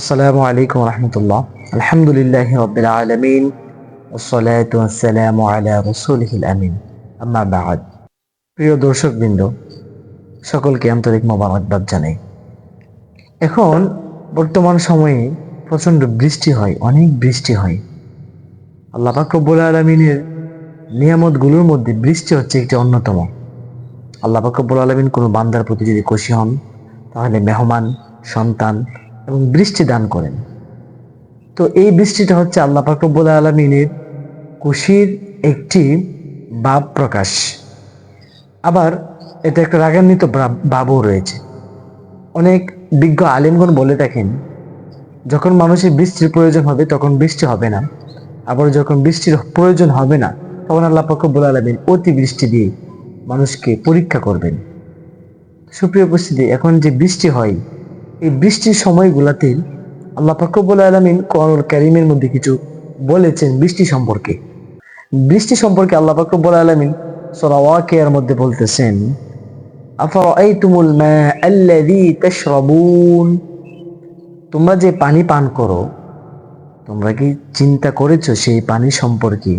আসসালামু আলাইকুম রহমতুল্লাহ। আলহামদুলিল্লাহ রবিল আলমিন। ওসলাতাম আলা রসুলহিল প্রিয় দর্শকবৃন্দ, সকলকে আন্তরিক মোবারকবাদ জানাই। এখন বর্তমান সময়ে প্রচণ্ড বৃষ্টি হয়, অনেক বৃষ্টি হয়। আল্লাহ পাকবুল আলমিনের নিয়ামতগুলোর মধ্যে বৃষ্টি হচ্ছে একটি অন্যতম। আল্লাহ পাকবুল আলমিন কোনো বান্দার প্রতি যদি খুশি হন, তাহলে মেহমান, সন্তান এবং বৃষ্টি দান করেন। তো এই বৃষ্টিটা হচ্ছে আল্লাহ পাক রব্বুল আলমিনের খুশির একটি ভাব প্রকাশ। আবার এটা একটা রাগান্বিত ভাব- ভাবও রয়েছে। অনেক বিজ্ঞ আলিমগণ বলে থাকেন, যখন মানুষের বৃষ্টির প্রয়োজন হবে তখন বৃষ্টি হবে না। আবার যখন বৃষ্টির প্রয়োজন হবে না, তখন আল্লাহ পাক রব্বুল আলমিন অতি বৃষ্টি দিয়ে মানুষকে পরীক্ষা করবেন। সুপ্রিয় উপস্থিতি, এখন যে বৃষ্টি হয় এই বৃষ্টির সময়গুলোতে আল্লাহ ফাকরুল আলমিন কোরআনুল কারিমের মধ্যে কিছু বলেছেন বৃষ্টি সম্পর্কে। বৃষ্টি সম্পর্কে আল্লাহ ফাকরুল আলমিন সরাওয়াকের মধ্যে বলতেছেন তোমরা যে পানি পান করো, তোমরা কি চিন্তা করেছ সেই পানি সম্পর্কে?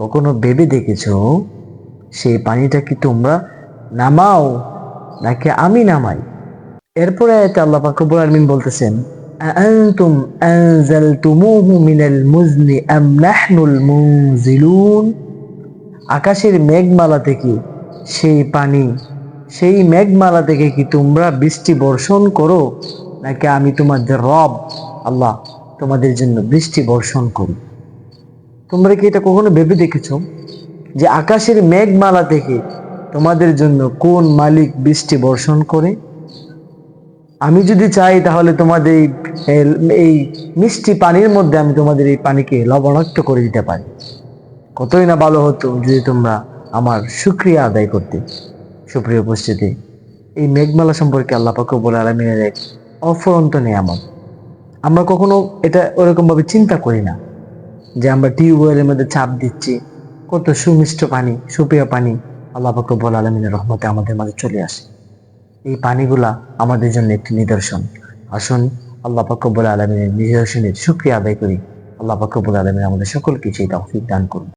কখনো ভেবে দেখেছ? সেই পানিটা কি তোমরা নামাও নাকি আমি নামাই? এরপরে আল্লাহ পাক রব্বুল আলামিন বলতেছেন, আআনতুম আনজালতুমুহু মিনাল মুজনি আম নাহনুল মুনজিলুন? আকাশের মেঘমালা থেকে সেই পানি, সেই মেঘমালা থেকে কি তোমরা বৃষ্টি বর্ষণ করো, নাকি আমি তোমাদের রব, আল্লাহ, তোমাদের জন্য বৃষ্টি বর্ষণ করি তোমরা কি এটা কখনো ভেবে দেখেছ যে আকাশের মেঘমালা থেকে তোমাদের জন্য কোন মালিক বৃষ্টি বর্ষণ করে? আমি যদি চাই তাহলে তোমাদের এই মিষ্টি পানির মধ্যে আমি তোমাদের এই পানিকে লবণাক্ত করে দিতে পারি। কতই না ভালো হতো যদি তোমরা আমার সুক্রিয়া আদায় করতে। সুপ্রিয় উপস্থিতি, এই মেঘমালা সম্পর্কে আল্লাহ বলে আলমিনের এক অফরন্ত নিয়ামত। আমরা কখনো এটা ওরকম ভাবে চিন্তা করি না যে আমরা টিউবওয়েলের মধ্যে চাপ দিচ্ছি, কত সুমিষ্ট পানি, সুপ্রিয় পানি আল্লাহ ফকরবুল আলমিনের রহমতে আমাদের মাঝে চলে আসে। এই পানিগুলা আমাদের জন্য একটি নিদর্শন। আসুন, আল্লাহ পাকবুল আলমিনের নিদর্শনের সুক্রিয়া আদায় করি। আল্লাহ পাকবুল আলমিন আমাদের সকল কিছুই তৌফিক দান করুন।